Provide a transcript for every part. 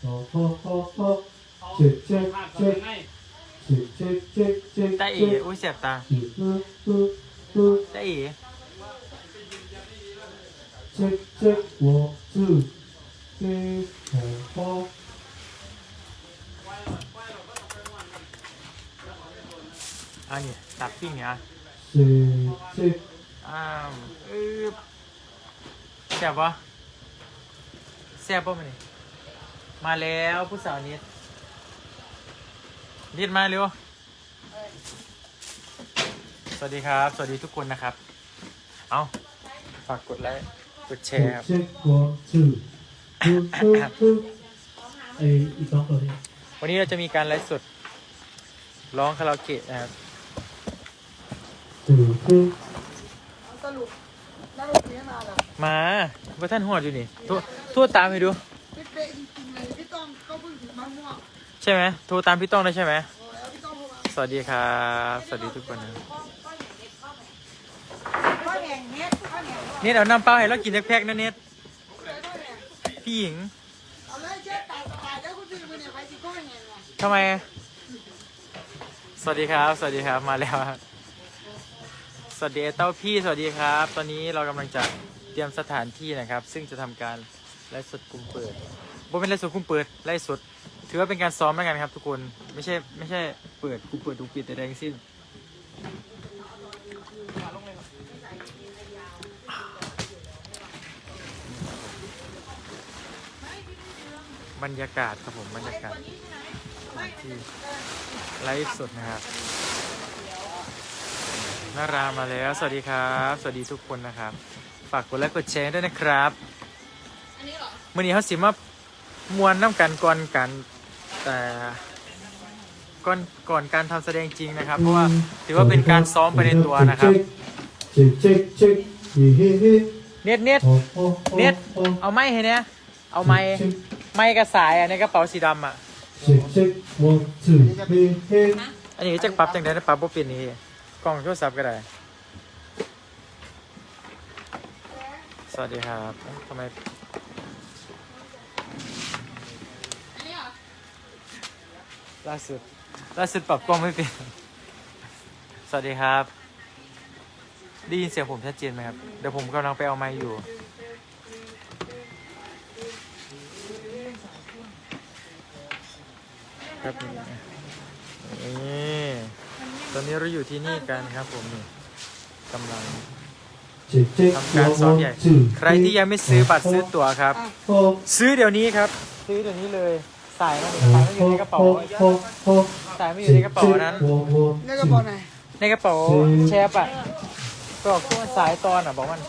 โอ้โหโอ้โหจึกจึกจึกจึกจึกจึกจึกตาเอ๋อุ้ยเจ็บตาจึกจึกจึกตาเอ๋จึกจึกหัวจึกจึกหัวโอ้อันนี้ตัดปิ้งเนี่ยจึกจึกอ้าวเออเสีบปะ แซ่บปะมันนี่มาแล้วผู้สาวนิดนิดมาเร็ว สวัสดีครับ สวัสดีทุกคนนะครับ เอาฝากกดไลค์ กดแชร์ครับเจ็บ我自อืออืออือไอ้อีกสองตัวนี้วันนี้เราจะมีการไลฟ์สดร้องคาราโอเกะนะครับอืออือสรุปนักดนตรีมาเหรอมาว่าท่านหอดอยู่นี่โทร โทั่วตามไปดู เป๊ะจริงๆเลยพี่ต้องก็เพิ่งถึงมะม่วงใช่ไหมโทรตามพี่ต้องได้ใช่ไหมโอ้แล้วพี่ต้องโทรมาสวัสดีครับ สวัสดีทุกคนนะข้าวแห่งเน็ตข้าวแหงเน็ตเอาน้ำเปล่าให้เรากินแพ็กๆนะเน็ตเลยข้าวแหงพี่หญิงเอาเลยเช็ดตาสบายแล้วคุณพี่มือเนี่ยไปสิข้าวแหงว่ะทำไม สวัสดีครับ สวัสดีครับมาแล้วครับสวัสดีเต้าพี่สวัสดีครับ ตอนนี้เรากำลังจะเตรียมสถานที่นะครับ ซึ่งจะทำการ ไลฟ์สดกลุ่มเปิดบ่เป็นไลฟ์สดกลุ่มเปิดไลฟ์สด ถือว่าเป็นการซ้อมแล้วกันครับ ทุกคน ไม่ใช่ไม่ใช่เปิดกลุ่มเปิดกลุ่มปิดแต่ใดทั้งสิ้นบรรยากาศครับผมบรรยากาศที่ไลฟ์สดนะครับนารามาแล้ว สวัสดีครับ สวัสดีทุกคนนะครับ ฝากกดไลค์กดแชร์ด้วยนะครับ มื่อนี้เขาสิมามวนน้ำกันก่อนกันแต่ก่อนก่อนการทำแสดงจริงนะครับ เพราะว่าถือว่าเป็นการซ้อมไปในตัวนะครับเน็ดเน็ดเน็ดเอาไม้เห็นไหมเอาไม้ไม้กระสายอะในกระเป๋าสีดำอะอันนี้จะปรับจังไดนะปรับบ่เปลี่นี้กล้องโทรศัพท์ก็ได้สวัสดีครับทำไม ล่าสุดล่าสุดปรับกล้องไม่เป็น สวัสดีครับ ได้ยินเสียงผมชัดเจนไหมครับ เดี๋ยวผมกำลังไปเอาไม้อยู่ ครับนี่นี่ตอนนี้เราอยู่ที่นี่กันครับผมนี่กำลังทำการซ้อมใหญ่ ใครที่ยังไม่ซื้อบัตรซื้อตั๋วครับ ซื้อเดี๋ยวนี้ครับ ซื้อเดี๋ยวนี้เลย สายมันอยู่ในกระเป๋าสายมันอยู่ในกระเป๋านั้นในกระเป๋าไหนในกระเป๋าแชปอะบอกพวกสายตอนอะบอกมัน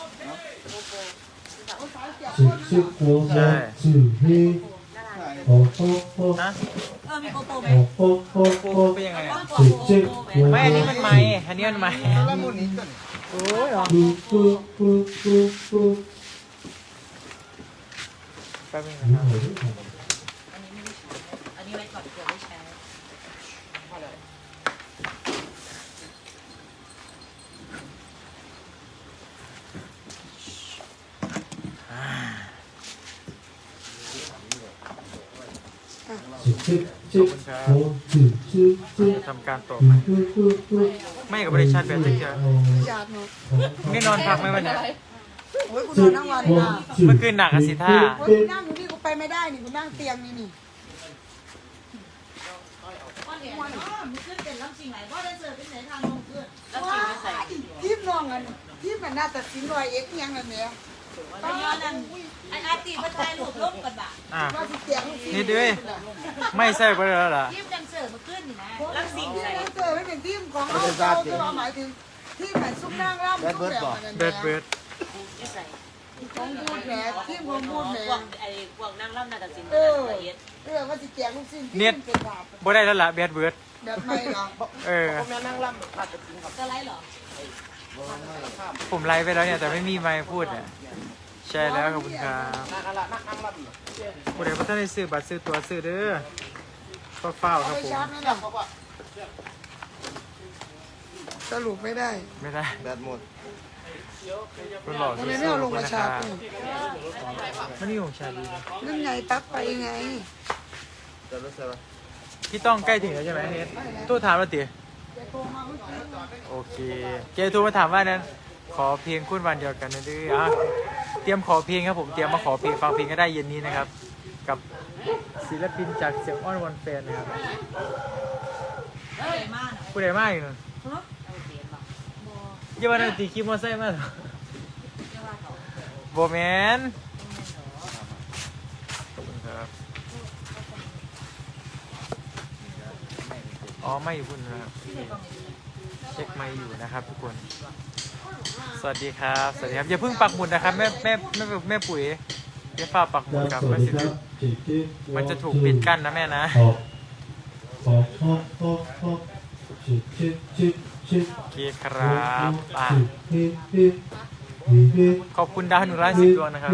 ใช่นะเออมีโกโปรไหมกูเป็นยังไงอะโกโปรไหมไม่ อันนี้มันไม่อันนี้มันไม่แล้วมูนี้ก่อนโอ้ยเหรอแป๊บนึงนะครับ ทำการต่อปุ๊บปุ๊บปุ๊บปุ๊บไม่กับบริษัทแบตเตอรี่อะหยาดเนาะไม่นอนพักไหมวันเนี้ยโอ้ยกูนอนทั้งวันนะเมื่อคืนหนักอะสิท่าโอ้ยกูนั่งอยู่นี่กูไปไม่ได้นี่กูนั่งเตียงนี่นี่ก้อนเหรียญอ๋อมันขึ้นเป็นลำสิ่งไหนก็ได้เจอเป็นไหนทางลงขึ้นลำว้าสิ่งไม่ใส่ทีมน้องกันทีมมันน่าตัดสินรอยเอ็กซ์ยังนั่นเนี่ย แล้วย้อนนั่นไอ้อาตีมาถ่ายรูปร่วมกันบ่ะอะว่าสิเตียงลูกศิษนี่ด้วยไม่ใส่ไปแล้วล่ะทีมดังเสิร์ฟมาขึ้นนี่นะลำสิ่งทีมใส่นั้นเจอไม่เป็นทีมของเราเราจะหมายถึงทีมไหนซุปนั่งร่ำซุปแบบนั้นเบิดเบิดไม่ใส่ของบูดแหนทีมของบูดแหนพวกไอ้พวกนั่งร่ำนาตัดสินเออละเอียดเออว่าสิเตียงลูกศิษย์ทีมเป็นบาปบ่ได้แล้วล่ะเบิดเบิดแบบไม่หรอเออจะไล่หรอผมไลฟ์ไปแล้วเนี่ยแต่ไม่มีไมค์พูดเนี่ย ใช่แล้วขอบคุณครับผู้ใดพัฒนาซื้อบัตรซื้อตั๋วซื้อเด้อเฝ้าๆคเอารับไปผมชาร์จไหมล่ะสรุปไม่ได้ไม่ได้แบตหมดคุณหล่อทำไมไม่เอาลงมาชาร์กูมันนี่ของชาลีนะนั่นไงตักไปไงพี่ต้องใกล้ถึงแล้วใช่ไหมเนทตู้ถามเราตีโอเค เจทูมาถามว่านั้น ขอเพลงคุณวันเดียวกันนะดื้ออะ เตรียมขอเพลงครับผมเตรียมมาขอเพลงฟังเพลงก็ได้เย็นนี้นะครับ กับศิลปินจากเสียงอ้อนวันแฟนนะครับเฮ้ยมากนะผู้ใดมากอีกหนึ่งเยี่ยมวันตีคิมมอไซค์มาเหรอโบแมนขอบคุณครับอ๋อไม่อยู่คุณนะครับเช็คไม่อยู่นะครับทุกคนส วัสดีครับ สวัสดีครับอย่าเพิ่งปักหมุดนะครับแม่แม่แม่แม่ปุ๋ยอย่าฝ่าปักหมุดครับสวัมัสนดีจะครับจิตจิตมันจะถูกปิดกั้นนะแม่นะหกหกหกหกหกจิตจิตจิตจิตโอเคครับอะจิตจิตจิตจิตขอบคุณดาวหนึ่งร้อยสิบดวงนะครับ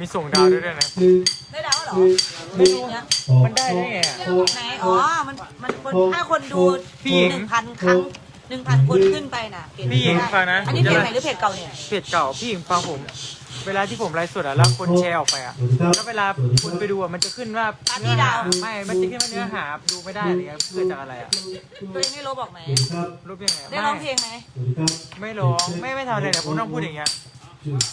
มีส่งดาวด้วยด้วยนะจิตได้ดาวเหรอจิตไม่รู้เนี่ยมันได้ได้ไงอะ ไหนอ๋อมันมันคนถ้าคนดูพี่หญิงหนึ่งพันครั้ง หนึ่งพันคนขึ้นไปน่ะเปลี่ยนพี่หญิงฟังนะ อันนี้เพจไหนหรือเพจเก่าเนี่ย เพจเก่าพี่หญิงฟังผม เวลาที่ผมไลฟ์สดอะแล้วคนแชร์ออกไปอะแล้วเวลาคุณไปดูอะมันจะขึ้นว่าเนื้อหาไม่มันจะขึ้นว่าเนื้อหาดูไม่ได้เลยครับเกิดจากอะไรอะตัวเองไม่รู้บอกไหมสวัสดีครับรูปยังไงได้ร้องเพลงไหมสวัสดีครับไม่ร้องไม่ไม่ทำอะไรเนี่ยผมต้องพูดอย่างเงี้ย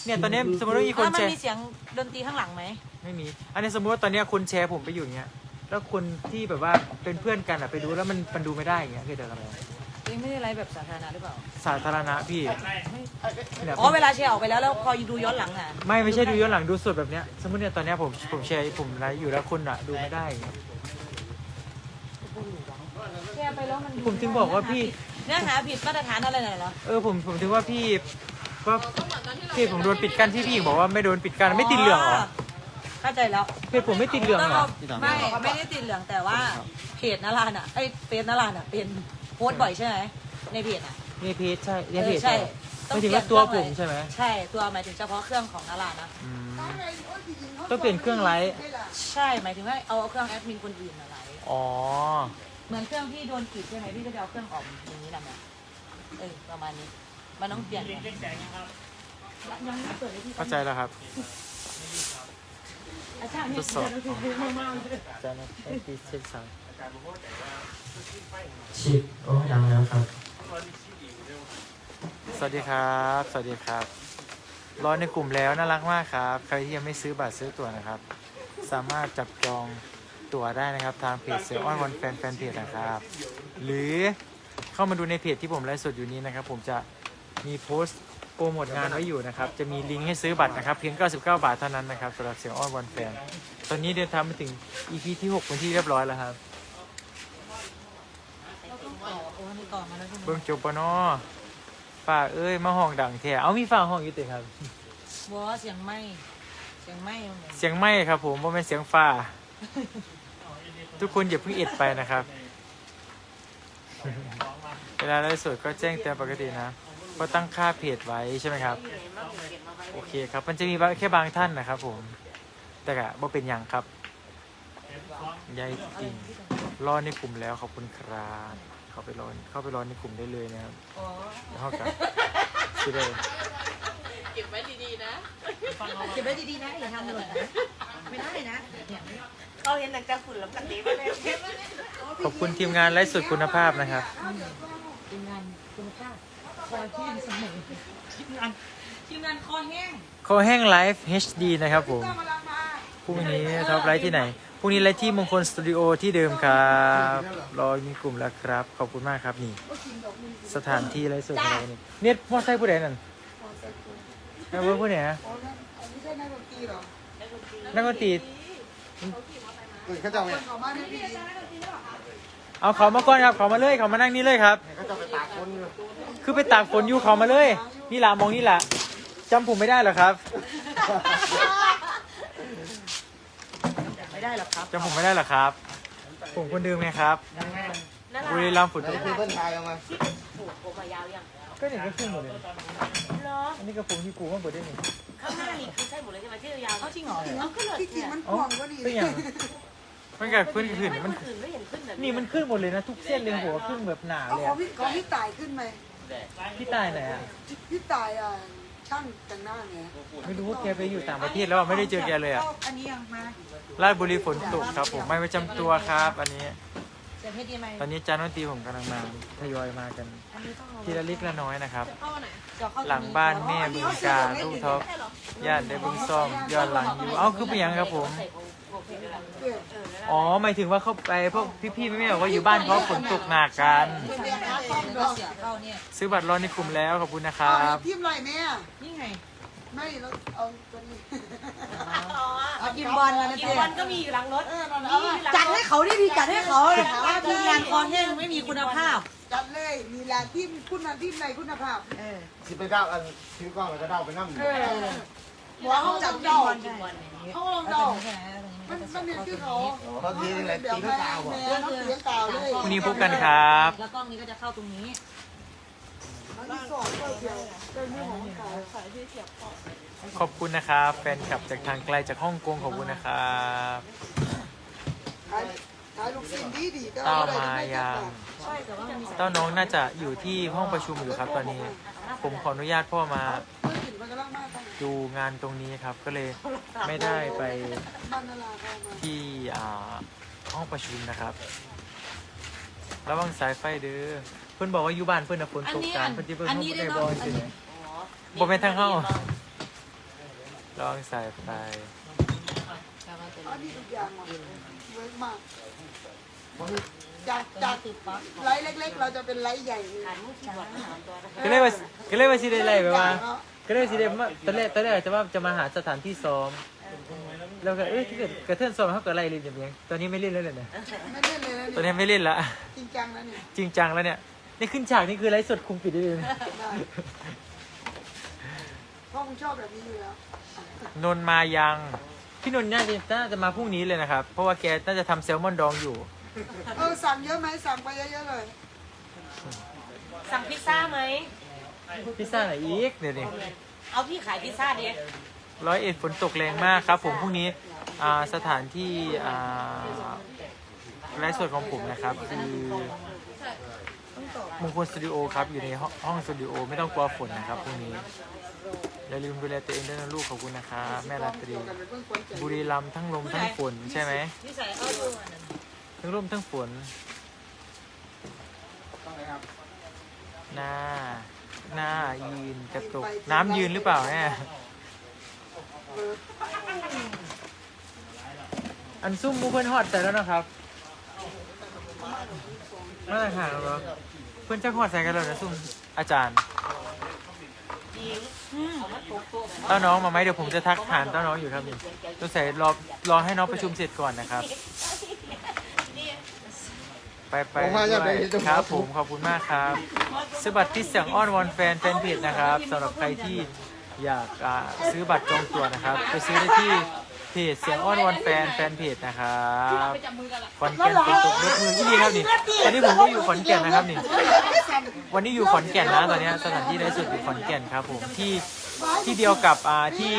เนี่ยตอนนี้สมมติว่ามีคนแล้วมัแชนร์มีเสียงดนตรีข้างหลังไหมไม่มี อันนี้สมมติว่าตอนเนี้ยคนแชร์ผมไปอยู่อย่างเงี้ยแล้วคนที่แบบว่าเป็นเพื่อนกันอะไปดูแล้วมันมันดูไม่ได้อย่างเงี้ยคือเกิดจากอะไรตัว เองไม่ได้ไลฟ์แบบสาธารณะหรือเปล่า สาธารณะพี่เนี่ยอ๋อ เวลาแชร์ออกไปแล้วแล้วพอดูย้อนหลังอะไม่ไม่ใช่ดูย้อนหลังดูสดแบบเนี้ย สมมติเนี่ยตอนเนี้ยผมผมแชร์ผมไลฟ์อยู่แล้วคนอะดูไม่ได้อย่างเงี้ยแชร์ไปแล้วมันผมถึงบอกว่าพี่เนื้อหาผิดมาตรฐานอะไรน่ะเหรอ เออผมผมถึงว่าพี่ว่าพี่ผมโดนปิดกั้นที่พี่หญิงบอกว่าไม่โดนปิดกั้นไม่ติดเหลืองเหรอเข้าใจแล้วเพจผมไม่ติดเหลืองต้องเหรอเอาไม่ไม่ได้ติดเหลืองแต่ว่าเพจนารานอะไอ้เฟซนารานอะเป็น โพสต์บ่อยใช่ไหมในเพจอะในเพจใช่ในเอเพอจใช่ไม่ถึงว่าตัวผมใช่ไหมใช่ตัวหมายถึงเฉพาะเครื่องของนารานะอืมต้องเปลี่ยนเครื่องไลฟ์ใช่หมายถึงว่าเอาเครื่องแอดมินคนอื่นมาไลฟ์อ๋อเหมือนเครื่องที่โดนปิดใช่ไหมพี่ก็จะเอาเครื่องออกอย่างนี้แหละแม่เออประมาณนี้มันต้องเปลี่ยนยังไม่เปิดเลยพี่เข้าใจแล้วครับอาจารย์ทดสอบจะนะไอ้ปีเช็คสาม ชิดโอ้ดังแล้วครับ สวัสดีครับ สวัสดีครับ รอในกลุ่มแล้วน่ารักมากครับ ใครที่ยังไม่ซื้อบัตรซื้อตั๋วนะครับ สามารถจับจองตั๋วได้นะครับ ทางเพจเซลออนวันแฟนแฟนเพจนะครับ หรือเข้ามาดูในเพจที่ผมไลฟ์สดอยู่นี้นะครับ ผมจะมีโพสต์โปรโมทงานไว้อยู่นะครับ จะมีลิงก์ให้ซื้อบัตรนะครับ เพียง 99 บาทเท่านั้นนะครับสำหรับเสียงอ้อนวันแฟน ตอนนี้เดินทางมาถึง EP ที่ 6 เป็นที่เรียบร้อยแล้วครับ ต่อโอ้นี่ต่อมาแล้วใช่ไหม เบิ่งจบปะเนาะฝ้าเอ้ยมาห้องดังแท้เอามีฝ้าห้องอยู่ติครับ บัวเสียงไหมเสียงไหมมันเหมือนเสียงไหม้ครับ ผมว่าเป็นเสียงฟ้าทุกคนอย่าเพิ่งเอ็ดไปนะครับ เวลาไลฟ์สดก็แจ้งเตือนปกตินะก็ตั้งค่าเพจไว้ใช่ไหมครับโอเคครับ มันจะมีแค่บางท่านนะครับผม แต่กะบ่เป็นอย่างครับยายติ่งรอในกลุ่มแล้วขอบคุณครับ เข้าไปรอเข้าไปรอในกลุ่มได้เลยนะครับอ๋อแล้วเข้ากันสิได้เก็บไว้ดีๆนะอย่าทำหล่นนะไม่ได้นะเนี่ยเขาเห็นหนังจากฝุ่นแล้วกันนี้ไปเลยขอบคุณทีมงานไลฟ์สดคุณภาพนะครับทีมงานคุณภาพคอยแห้งเสมอทีมงานทีมงานคอแห้งคอแห้งไลฟ์ HD นะครับผมพรุ่งนี้ท็อปไลฟ์ที่ไหน พรุ่งนี้ไลฟ์ที่มงคลสตูดิโอที่เดิมครับ รอมีกลุ่มแล้วครับ ขอบคุณมากครับนี่ สถานที่ไลฟ์สดของเราเนี่ยเน็ตมอไซค์ผู้ใดนั่นแม่เบิร์ผู้ไหนนะอ๋อนั่นอันนี้ใช่นักดนตรีเหรอนักดนตรีเขาจะเอาไงคนเขาบ้านไม่ดีเอาเขามาก่อนครับเขามาเลยเขามานั่งนี่เลยครับ เขาจะไปตากคนอยู่คือไปตากฝนอยู่เขามาเลย นี่ล่ะมองนี่ล่ะจำผมไม่ได้เหรอครับ ไม่ได้หรอกครับจำผมไม่ได้เหรอครับ ผมคนเดิมไงครับบุรีรัมย์ฝุ่นคือเพื่อนชายเอามาผูกผมมายาวยังก็เนี่ยก็ขึ้นหมดเลยเหรออันนี้ก็ผมที่กูว่าเปิดได้หนึ่งข้างหน้านี่คือใช่หมดเลยใช่ไหมที่ยาวเอาจริงเหรอเอาขึ้นเลยที่จริงมันกว้างก็ดีเป็นอย่างมันกับขึ้นขึ้นไม่มันคนอื่นไม่เห็นขึ้นแบบนี่มันขึ้นหมดเลยนะทุกเส้นเลยหัวขึ้นแบบหนาเอาเลยของอะพี่ของพี่ตายขึ้นไหมพี่ตายไหนอะพี่ตายอะ ช่างแต่งหน้าไงไม่รู้ว่าแกไปอยู่ต่างประเทศแล้วอะไม่ได้เจอแกเลยอะอันนี้ยังมาราชบุรีฝนตกครับ ผมไม่ประจำตัวครับ อันนี้เสียงเพชรดีไหมตอนนี้จานดนตรีผมกำลังมาทยอยมากัน อันนี้ต้องเอาทีละเล็กละน้อยนะครับจะเข้าหลังบ้านแม่บึงการลูกท็อปญาติได้บึงซ่อมย้อนหลังอยู่เอ้าคือเป็นยังครับผมอ๋ อหมายถึงว่าเขาไปพวกพี่ๆแม่ๆบอกว่าอยู่บ้านเขาฝนตกหนักกันเป็นเรียนหาต้อมเสีดอกยเข้าเนี่ยซื้อบัตรรอในกลุ่มแล้วขอบคุณนะคเอารับทีมไรแม่นี่ไง ไม่แล้วเอาตัวนี้เอากินบอลแล้วนะกินเจ๊วันก็มีอยู่หลังรถเออนั่นเอามาจัดให้เขาดิดีจัดให้เขาทีมงานคอนเทนต์ไม่มีคุณภาพจัดเลยมีแหละทีมคุณทีมในคุณภาพเออสิไปเด้าอันถือกล้องแล้วก็เด้าไปนั่งอยู่เออหัวเขาจับเจ้าใช่เขาลองเดา มันมันเนี่ยคือเขาเขาทีนึงเลยตีก็ตาวอะ แม่เขาเสียงกาวเลยพรุ่งนี้พบกันครับ แล้วกล้องนี้ก็จะเข้าตรงนี้ มันมีสองก็เดียวเป็นเรื่องของกาวใส่ที่เสียบคอขอบคุณนะครับ แฟนคลับจากทางไกลจากฮ่องกงขอบคุณนะครับขายขายลูกชิ้นดีดีเต้ามายังใช่แต่ว่ามันมีเต้าน้องน่าจะอยู่ที่ห้องประชุมอยู่ครับตอนนี้ ผมขออนุญาตพ่อมา ดูงานตรงนี้ครับก็เลยไม่ได้ไปบ้านนาราเข้ามาที่อ่าห้องประชุมนะครับระวังสายไฟเด้อเพื่อนบอกว่าอยู่บ้านเพื่อนนะฝนตกกันเพื่อนที่เพื่อนอันห้องนี้ไดได้บอเนาะลอัสินนี้บ่เป็นทางเข้าระวังสายไฟอันนี้ทุกอย่างหมดเวิร์กมากจากจากไลท์เล็ก ๆ เราจะเป็นไลท์ใหญ่เลยหันมุกที่บอดสามตัวนะก็เลยว่าก็เลยว่าสิได้ไล่ไปว่า ก็เลยสิได้มาตอนแรกตอนแรกจะว่าจะมาหาสถานที่ซ้อม แล้วก็เอ้ยถ้าเกิดกระเทือนซ้อมเขาก็ไล่เล่นอย่างเงี้ยตอนนี้ไม่เล่นแล้วเลยนะไม่เล่นเลยนะตอนนี่นี้ไม่เล่นละจริงจังแล้วเนี่ยจริงจังแล้วเนี่ยนี่ขึ้นฉากนี่คือไลฟ์สดคุมปิดได้เลยนะได้เพราะมึงชอบแบบนี้อยู่แล้วนนท์มายังพี่นนท์น่าจะน่าจะมาพรุ่งนี้เลยนะครับ เพราะว่าแกน่าจะทำแซลมอนดองอยู่ เออสั่งเยอะไหมสั่งไปเยอะๆเลย สั่งพิซซ่าไหม พิซซ่าไหนอีกเดี๋ยวนี้เอาพี่ขายพิซซ่าดิร้อยเอ็ดฝนตกแรงมากครับ ผมพรุ่งนี้อ่าสถานที่อ่าไลฟ์สดของผมนะครับคือมงคลสตูดิโอครับอยู่ในห้องห้องสตูดิโอไม่ต้องกลัวฝนนะครับพรุ่งนี้อย่าลืมดูแลตัวเองด้วยนะลูกขอบคุณนะครับแม่ราตรีกันเป็นเพื่อนคนใจบุรีรัมย์ทั้งลมทั้งฝนใช่ไหมที่ใส่เข้าดูอันนั้นทั้งลมทั้งฝนหน้า หน้ายืนกระตุก น้ำยืนหรือเปล่าเนี่อันซุ่มมูเพื่อนฮอดแต่แล้วนะครับมาตรฐานแล้วเหรอเพื่อนจะฮอดใส่กันแล้วนะซุ่มอาจารย์เอามาตกโต๊ะเต้าน้องมาไหมเดี๋ยวผมจะทักฐานเต้าน้องอยู่ครับนี่ต้องใส่รอรอให้น้องประชุมเสร็จก่อนนะครับ ไปไปด้วยครับผมขอบคุณมากครับซื้อบัตรที่เสียงอ้อนวอนแฟนแฟนเพจนะครับสำหรับใครที่อยากอ่าซื้อบัตรจองตั๋วนะครับ ไปซื้อได้ที่เพจเสียงอ้อนวอนแฟนแฟนเพจนะครับขอนแก่นเป็นตกรถมือที่นี่ครับนี่ตอนนี้ผมก็อยู่ขอนแก่นนะครับนี่ วันนี้อยู่ขอนแก่นนะตอนนี้สถานที่ไร้สุดอยู่ขอนแก่นครับผมที่ที่เดียวกับอ่าที่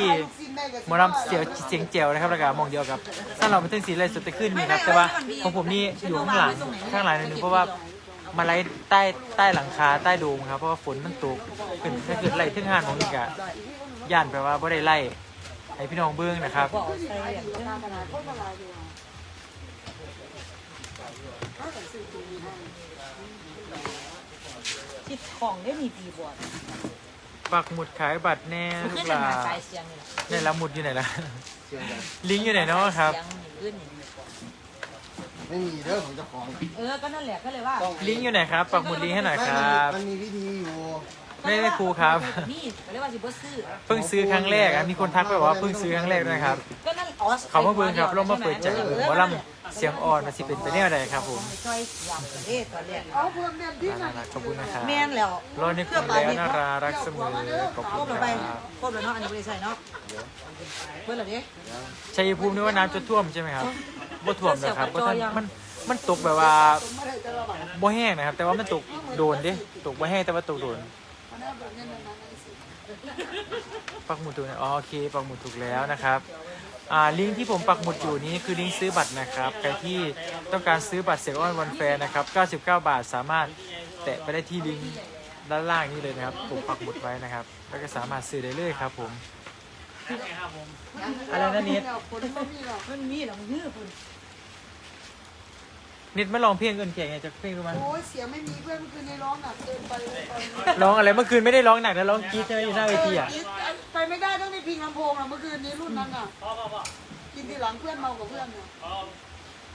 หมอลำเสียงเสียงเจียวนะครับแล้วก็หมองเดียวกับสร้างเราเป็นตึ้งสีไร้สุดแต่ขึ้นนี่ครับ แต่ว่าของผมนี่อยู่ข้างหลังข้างหลังนิดนึงเพราะว่ามาไล่ใต้ใต้หลังคาใต้โดมครับ เพราะว่าฝนมันตกเป็นถ้าเกิดไล่ทึ่งห้านของนี่กะย่านแปลว่าบ่ได้ไล่ให้พี่น้องเบิ้งนะครับบอกใส่อย่างทำอะไรคนละลายดีกว่าถ้าแต่ซื้อตัวนี้ให้ที่ของได้มีปีบอร์ด ปักหมุดขายบัตรแน่ลูขึ้กนหลาหาสายเสียงนี่แหละในละหมุดอยู่ไหนล่ะเสียงดังลิงก์อยู่ไหนเนาะครับ เสียงนี่ขึ้นนี่ไม่มีเรื่องของเจ้าของ เออ ก็นั่นแหละก็เลยว่าลิงก์อยู่ไหนครับ ปักหมุดลิงก์ให้หน่อยครับ มันมีวิธีอยู่ ไม่ไม่ครูครับ นี่ก็เรียกว่าสิบ่ซื้อเพิ่งซื้อครั้งแรกอะมีคนทักไปบอกว่าเพิ่งซื้อครั้งแรกด้วยครับ ก็นั่นอ๋อเขามาเบิ่งครับลงมาเปิดใจเบิ่งว่าลำเสียงอ่อนมาสิเป็นไปแนวใดครับผมจอยยำเอ๊ะตอนแรกเอาเพิ่มเน้นที่น่านั่นรักขอบคุณนะครับแม่นแล้วรอในกลุ่มแล้วน่ารักรักเสมอขอบคคุรณบแล้วคไปรับครบแล้วเนาะอันนี้บ่ได้ใส่เนาะเบิ่งแล้วดิชัยภูมินี่ว่าน้ำจะท่วมใช่ไหมครับบ่ท่วมนะครับเพราะท่านมันมันตกแบบว่าบ่แห้งนะครับ แต่ว่ามันตกโดนดิตกบ่แห้งแต่ว่าตกโดน มันน่าเบิ่งเน้นนั้นไอ้สิปักหมุดถูกนะอ๋อโอเคปักหมุดถูกแล้วนะครับอ่าลิงก์ที่ผมปักหมุดอยู่นี้คือลิงก์ซื้อบัตรนะครับใครที่ต้องการซื้อบัตรเสียงอ้อนวันแฟร์นะครับ 99 บาทสามารถแตะไปได้ที่ลิงก์ด้านล่างนี้เลยนะครับผมปักหมุดไว้นะครับ แล้วก็สามารถซื้อได้เลยครับผมได้ไงครับผมอะไรนะนิด คนไม่มีหรอก มันมีเหรอมันยืดคุณ นิดมาลองเพลงเอินแก่ไงจากเพลงรู้ไหมโอ้ยเสียงไม่มีเพื่อนเมื่อคืนในร้องหนักเกินไปเลยตอนนี้ร้องอะไรเมื่อคืนไม่ได้ร้องหนักนะร้องกรี๊ดใช่ไหมอยู่หน้าเวทีอะไปไม่ได้ต้องในพิงลำโพงอะเมื่อคืนนี้รุ่นนั้นอะพ่อพ่อพ่อกินทีหลังเพื่อนเมากับเพื่อนเนี่ยพ่อ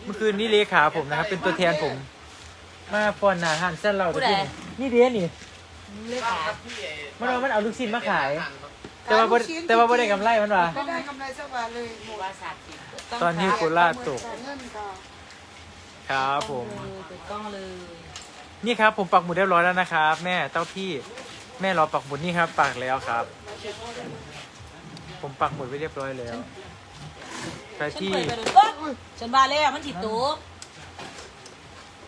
เมื่อคืนนี้เลขาผมนะครับ เป็นตัวแทนผม มาฟอนหนาหันเส้นเราตะกี้นี่นี่เดียนี่เลขามันเอามันเอาลูกชิ้นมาขาย แต่ว่าบ่แต่ว่าไม่ได้กำไรมันว่ะ ไม่ได้กำไรสักบาทเลยหมดว่าสัตว์ตอนนี้โคราชตก เงินค่ะ ครับผม ถูกต้องเลยนี่ครับผมปักหมุดเรียบร้อยแล้วนะครับ แม่เต้าพี่แม่รอปักหมุดนี่ครับปักแล้วครับ ผมปักหมุดไว้เรียบร้อยแล้วใครฉันที่เคยไปเลยโอ๊ยฉันบาแล้วมันถิดตัว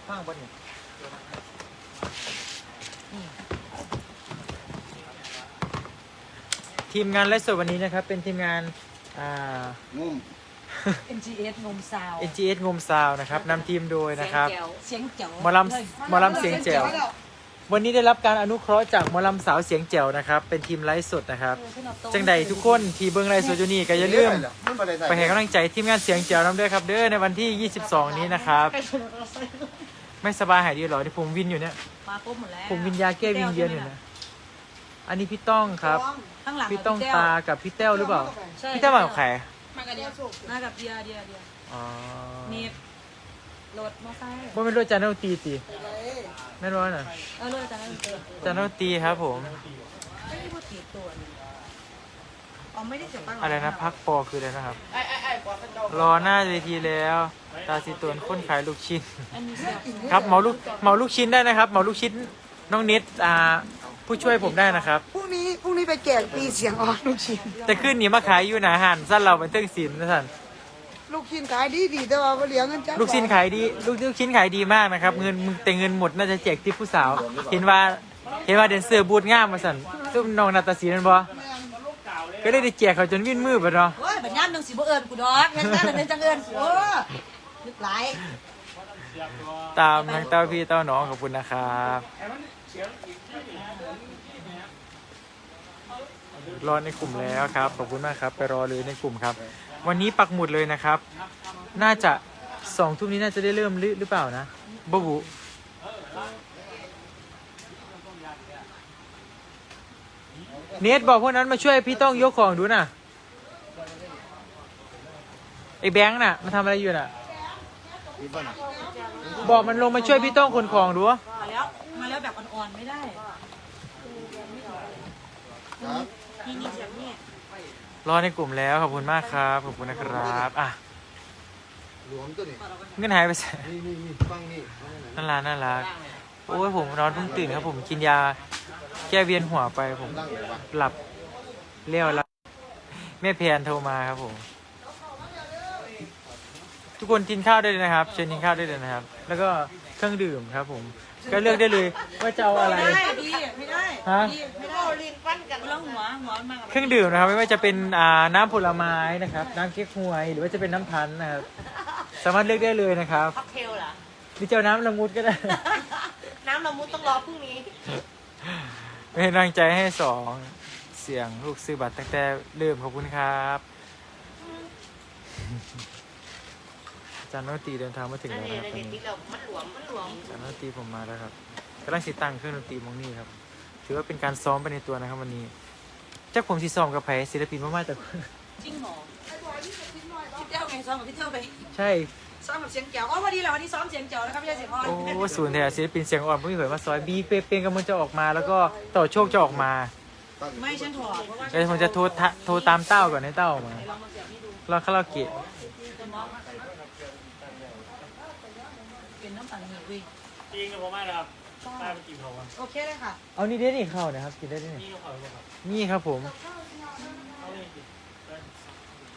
ข้างบนเนี่ยทีมงานไลฟ์สดวันนี้นะครับ เป็นทีมงานอ่างุ่ม NGS นมซาว NGS งมซาวนะครับนำทีมโดยนะครับ เสียงแจ๋วหมอลำหมอลำเสียงแจ๋ว วันนี้ได้รับการอนุเคราะห์จากหมอลำสาวเสียงแจ๋วนะครับ เป็นทีมไลฟ์สดนะครับ จังใดทุกคนที่เบิ้งไลฟ์สดอยู่นี่ก็อย่าลืมมันบ่ได้ใส่ไปให้กำลังใจทีมงานเสียงแจ๋วน้ำด้วยครับ เด้อในวันที่ 22 นี้นะครับ ไม่สบายหายดีเหรอที่ผมวินอยู่เนี่ยมาครบหมดแล้วผมวินยาแก้วิงเวียนอยู่นะอันนี้พี่ต้องครับ ข้างหลังพี่ต้องตากับพี่แต้วหรือเปล่าใช่พี่แต้วมากับใคร มากับเดียวมากับเดียเดียเดียอ๋อมีรถมอไซค์ว่าไม่รู้จานโนตีตีไม่รู้น่ะเออรถอาจารย์นั่นเองจานโนตีครับผมไม่ได้พูดผิดตัวนี่อ๋อไม่ได้เสียงตั้งอะไรนะพักปอคืออะไรนะครับรอหน้าเวทีแล้ว ตาสีตวนคนขายลูกชิ้นอันนี้เสียงครับเหมาลูกเหมาลูกชิ้นได้นะครับเหมาลูกชิ้นน้องนิดอ่า ผู้ช่วยผมได้นะครับ พรุ่งนี้พรุ่งนี้ไปแจกปีเสียงออนลูกชิ้นแต่ขึ้นนี่มาขายอยู่หนาหันสั้นเราเป็นเตื้องศิลป์นะท่านลูกชิ้นขายดีดีแต่ว่าบ่เหลียงเงินจ้าลูกชิ้นขายดีลูกลูกชิ้นขายดีมากนะครับ เงินแต่เงินหมดน่าจะแจกทิปผู้สาว เห็นว่าเห็นว่าเดนเซอร์บูดง่ามมาสั่นซุ่มน้องนาตาสีนั่นบ่ก็ได้ได้แจกเขาจนวิ่นมือไปเนาะโอ้ยบัญญัติหนึ่งสิบ่เอิญกูดอกเงินนั่นเงินจังเอิญโอ้นึกหลายตามทั้งเต้าพี่เต้าน้องขอบคุณนะครับ รอในกลุ่มแล้วครับ ขอบคุณมากครับไปรอเลยในกลุ่มครับ วันนี้ปักหมุดเลยนะครับ น่าจะสองทุ่มนี้น่าจะได้เริ่มหรือหรือเปล่านะบบุเนทบอกพวกนั้นมาช่วยพี่ต้องยกของดูน่ะไอ้แบงค์น่ะมาทำอะไรอยู่น่ะมีบ่น่ะ บอกมันลงมาช่วยพี่ต้องขนของดูมาแล้วมาแล้วแบบอ่อนๆไม่ได้ ครับ นี่นี่เสียงนี่รอในกลุ่มแล้วขอบคุณมากครับ ขอบคุณนะครับอะหลวมตัวนี้เงินหายไปใส่นี่นี่นี่ฟังนี่ฟังนี่น่ารักน่ารักโอ้ยผมนอนเพิ่งตื่นครับ ผมกินยา แก้เวียนหัวไปผมตั้งไหนวะหลับเลี้ยวแล้วแม่แพนโทรมาครับผม ทุกคนกินข้าวได้เลยนะครับ เชิญกินข้าวได้เลยนะครับ แล้วก็เครื่องดื่มครับผม ก็เลือกได้เลยว่าจะเอาอะไร ไม่ได้ดีไม่ได้ฮะ ดีไม่ได้ลินปั้นกันแล้วหัวหัวมากับเครื่องดื่มนะครับ ไม่ว่าจะเป็นอ่าน้ำผลไม้นะครับ น้ำเก๊กฮวย หรือว่าจะเป็นน้ำพันธุ์นะครับ สามารถเลือกได้เลยนะครับค็อกเทลเหรอ หรือจะเอาน้ำละมุดก็ได้ น้ำละมุดต้องรอพรุ่งนี้ เป็นกำลังใจให้สองเสียงลูกซื้อบัตรตั้งแต่เริ่มขอบคุณครับอา จารย์โนตีเดินทางมาถึงแล้วนะครับตอนนี้มันหลวมมันหลวมอาจารย์โนตีผมมาแล้วครับกำลังสิตั้งเครื่องดนตรีมองนี่ครับ ถือว่าเป็นการซ้อมไปในตัวนะครับวันนี้เจ้าผมที่ซ้อมกับไผ่ศิลปินมากๆแต่จริงเหรอพี่เต้าไงซ้อมกับพี่เต้าไปใช่ซ้อมกับเสียงแจ๋วอ๋อพอดีแหละวันนี้ซ้อมเสียงแจ๋วนะครับไม่ใช่เสียงอ่อนโอ้ศูนย์แท้ศิลปินเสียงอ่อนผู้มีเผยมาซอยบีเปเปงกำลังจะออกมา แล้วก็ต่อโชคจะออกมาไม่ฉันถอดเพราะว่าเดี๋ยวผมจะโทรทะโทรตามเต้าก่อนให้เต้าออกมาลองมาเสียบให้ดูเราคาราโอเกะ เป็นน้ำตาลหนีเว้ยจริงกับผมมากครับป้าไปกินเขาอะโอเคเลยค่ะเอานี่ได้นี่เข้านะครับกินได้นี่นี่เขาเขาครับนี่ครับผม เขาไม่กิน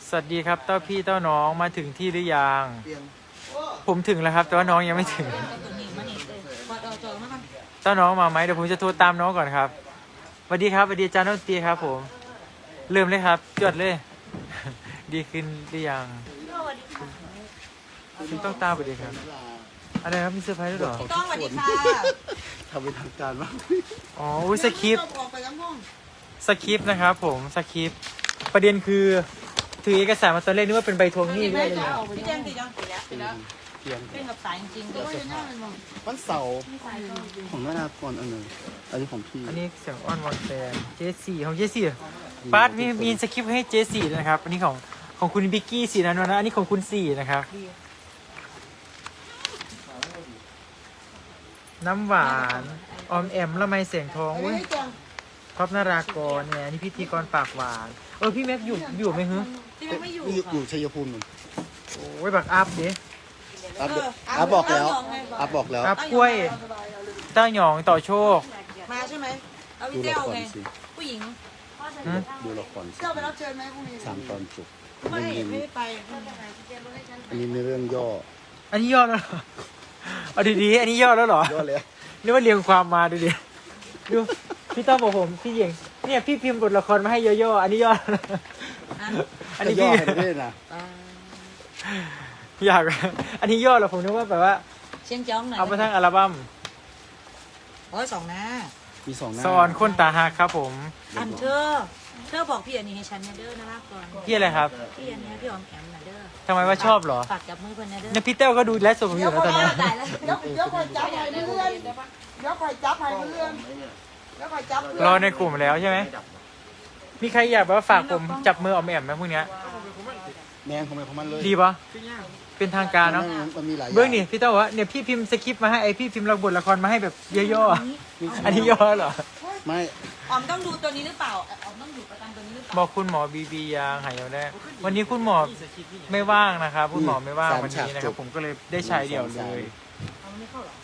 สวัสดีครับเต้าพี่เต้าน้องมาถึงที่หรือยัง เตียงผมถึงแล้วครับ แต่ว่าน้องยังไม่ถึง เอาตัวนี้มานี่เออพอเอาจอมาก่อนเต้าน้องมาไหมเดี๋ยวผมจะโทรตามน้องก่อนครับสวัสดีครับสวัสดีอาจารย์ดนตรีครับ ผมเริ่มเลยครับจดเลย ดีขึ้นหรือยังคุณต้องตามไปดีครับ อะไรครับมีเซอร์ไพรส์ด้วยเหรอ พี่ต้องสวัสดีค่ะทำเป็นทางการมากอ๋ออุ๊ยสคริปต์ออกไปทั้งห้องสคริปต์นะครับผมสคริปต์ประเด็นคือถือเอกสารมาตอนแรกนึกว่าเป็นใบทวงหนี้ด้วยเลยนะพี่แจงติดยังติดแล้วติดแล้วเทียนเป็นกับสายจริงๆเดี๋ยวจะหน้ามันมองวันเสาร์ของแม่นากรอันหนึ่งอันนี้ของพี่อันนี้เสียงอ้อนวอนแฟนเจสี่ของเจสี่ปาร์ตมีมีสคริปต์ให้เจสี่นะครับ อันนี้ของของคุณบิกกี้สีนั้นนะอันนี้ของคุณสี่นะครับ น้ำหวานออมแอมละไมเสียงทองอันอุ้นี้ยให้จังท็อปนารากรเนี่ยอันนี่พิธีกรปากหวานเออพี่แม็กอยู่อยู่ไหมฮึที่มันไม่อยู่นี่อค่ะยู่ชัยภูมิหนึ่งโอ้ยบักอัพดิอัพอัพบอกแล้วอัพบอกแล้วอัพกล้วยเต้าหยองต่อโชค มาใช่ไหมเอาดูพี่เจ้ละาครไงสิผู้หญิงหืมดูละครสิเจ้าไปรับเชิญไหมพรุ่งนี้สามตอนจบไม่เรื่องไม่นี้ได้ไปอันนี้ในเรื่องย่ออันนี้ย่อแล้วเหรอ เอาดีๆอันนี้ย่อแล้วเหรอย่อแล้วเรียกว่าเรียงความมาดูดิ ดูพี่ต้องบอกผมพี่เยิงเนี่ยพี่พิมพ์บทละครมาให้ย่อๆอันนี้ย่ออันนี้ย่พี่อให้ได้นะอยาก อันนี้ย่อเหรอผมนึกว่าแบบว่า เชียงจ้องหน่อยเอามาทั้งอัลบั้มโอ้ยสองหน้ามีสองหน้าสอนคนตาหักครับผม อันเธอ เธอบอกพี่อันนี้ให้ฉันนะเด้อนะลาก่อนพี่อะไรครับพี่อันนี้พี่ออมแอมนะเด้อทำไมว่าชอบเหรอฝากจับมือเพิ่นนะเด้อเนี่ยพี่เต้วก็ดูไลฟ์สดผมอยู่นะตอนนี้ตายแล้วเดี๋ยวเดี๋ยวคอยจับให้เพื่อนเดี๋ยวคอยจับให้เพื่อนเดี๋ยวคอยจับเพื่รออนในกลุ่มแล้วใช่ไหมมีใครอยากแบบว่าฝากผมจับมือออมแอมไหมพวกเนี้ยแมนของมันของมันเลยดีปะเป็นทางการเนาะมันมีหลายอย่างเบื้องนี่พี่เต้าบอกว่าเนี่ยพี่พิมพ์สคริปต์มาให้ไอพี่พิมพ์ละบทละครมาให้แบบย่อๆอันนี้ย่อเหรอ ไม่ออมต้องดูตัวนี้หรือเปล่าออมต้องดูประกันตัวนี้หรือเปล่าบอกคุณหมอบีบียางหายแล้วได้ วันนี้คุณหมอไม่ว่างนะครับคุณหมอไม่ว่างวันนี้นะครับผมก็เลยได้ใช้เดี่ยวเลยเอาไม่เข้าเหรอ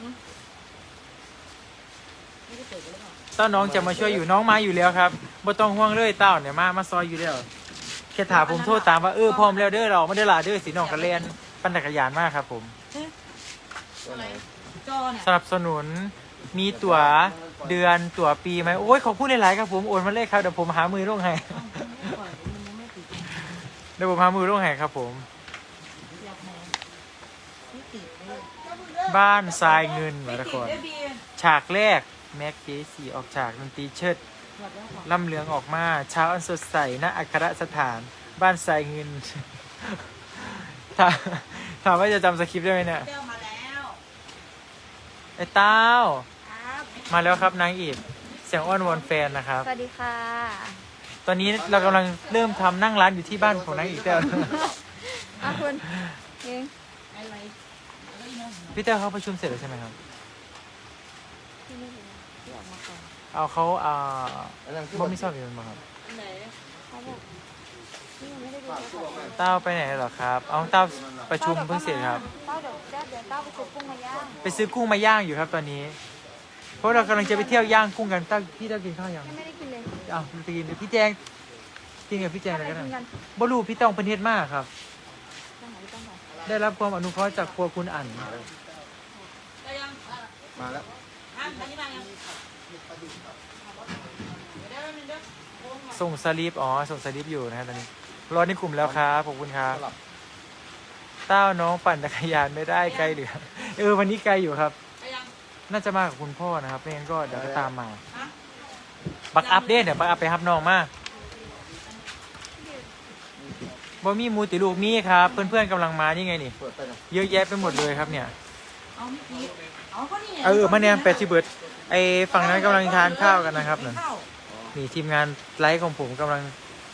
หืมไม่ได้เปิดกันหรือเปล่าเต้าน้องจะมาช่วยอยู่น้องมาอยู่แล้วครับบ่ต้องห่วงเลยเต้าเนี่ยมามาซอยอยู่แล้วแค่ถามผมโทษตามว่าเออพร้อมแล้วเด้อเราไม่ได้ลาเด้อสีน้องกระเล่นปั่นจักรยานมากครับ ผมจอเนี่ยสนับสนุน มีตั๋วเดือนตั๋วปีไหมโอ้ยขอบคุณหลายๆครับผมโอนมาเลยครับเดี๋ยวผมหามือลงให้เดี๋ยวผมหามือลงให้ครับผม บ้านทรายเงินวรรครเอบีฉากแรกแม็กเจสีออกฉากดนตรีเชิดล่ำเลืองออกมาเช้าอันสดใสณอัครสถาน บ้านทรายเงินถามถามว่าจะจำสคริปต์ได้ไหมเนี่ยไอ้เต้า มาแล้วครับนางเอกเสียงอ้อนวอนแฟนนะครับ สวัสดีค่ะ ตอนนี้เรากำลังเริ่มทำนั่งร้านอยู่ที่บ้านของนางเอกเต้าอาคุณเองอะไรพี่เต้าเขาประชุมเสร็จแล้วใช่ไหมครับ ที่ไม่รู้ที่ออกมาก่อนเอาเขาอ่าอันนั้นคือบ่มีชอบอีกมั้งครับไหนเขาบอกที่ยังไม่ได้ดูโทรศัพท์เต้าไปไหนเหรอครับ เอาเต้าประชุมเพิ่งเสร็จครับ เต้าเดี๋ยวเดี๋ยวเดี๋ยวเต้าไปซื้อกุ้งมาย่าง ไปซื้อกุ้งมาย่างอยู่ครับตอนนี้เพ ราะเรากำลังจะไปเที่ยวย่างกุ้งกันเต้าพี่เต้ากินข้าวยังยังไม่ได้กินเลยอ้าวไปกินพี่แจงกินกับพี่แจงอะอะไรไรก็ได้กินกันบรูพี่ต้องเป็นเทศมากครับต้องหาที่ต้องก่อนได้รับความอนุเคราะห์จากครัวคุณอั๋นได้ยังมาแล้วอะอันนี้มายังเดี๋ยวได้แป๊บนึงเด้อส่งสลิปอ๋อ ส่งสลิปอยู่นะครับตอนนี้ รอในกลุ่มแล้วครับ ขอบคุณครับ เต้าน้องปั่นจักรยานไม่ได้ไกลเหลือ เออ วันนี้ไกลอยู่ครับได้ยัง น่าจะมากับคุณพ่อนะครับไม่งั้นก็เดี๋ยวก็ตามมาฮะบักอัพเด้เดี๋ยวบักอัพไปฮับน้องมาบ่มีหมูติลูกมีครับ เพื่อนๆกำลังมานี่ไงนี่ เปิดไปนะเยอะแยะไปหมดเลยครับเนี่ย เอาไม่ผิดเอาก็นี่ไงเออมาเนี่ยแปดสิบเบิร์ดไอฝั่งนั้นกำลังทานข้าวกันนะครับไม่นั่นเข้านี่ทีมงานไลฟ์ของผมกำลัง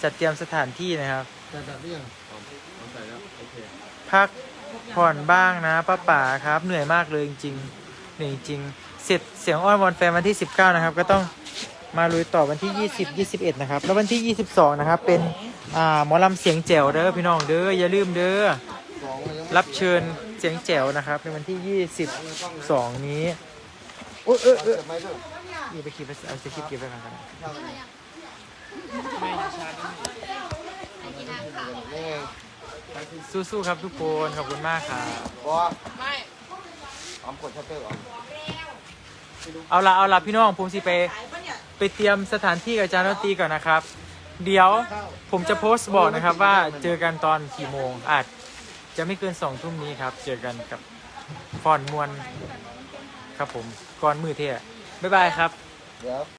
จัดเตรียมสถานที่นะครับ แต่แต่เรื่องผมใส่แล้ว โอเค พักผ่อนบ้างนะป้าป๋าครับ เหนื่อยมากเลยจริงๆเห นื่อยจริง เสร็จเสียงอ้อนวอนแฟนวันที่ 19 นะครับ ก็ต้องมาลุยต่อวันที่ 20 21 นะครับ แล้ววันที่ 22 นะครับ เป็นอ่าหมอลำเสียงแจ๋วเด้อพี่น้องเด้ออย่าลืมเด้อรับเชิญเสียงแจ๋วนะครับ ในวันที่ 22 นี้โอ้ยเออเออนี่ไปคลิปไปเอาสคริปเก็บไว้ก่อนกันนสู้ๆครับทุกคนขอบคุณมากครับบ อไม่ออมกดชัตเตอร์ออมเอาละเอาละพี่น้องผมสิไปขายปะเนี่ยไปเตรียมสถานที่กับอาจารย์ดนตรีก่อนนะครับ เดี๋ยวผมจะโพสต์บอกนะครับว่าเจอกันตอนกี่โมงอาจจะไม่เกินสองทุ่มนี้ครับ เจอกันกับฟอนมวลครับผมก่อนมือเท่บ๊ายบายครับ เดี๋ยว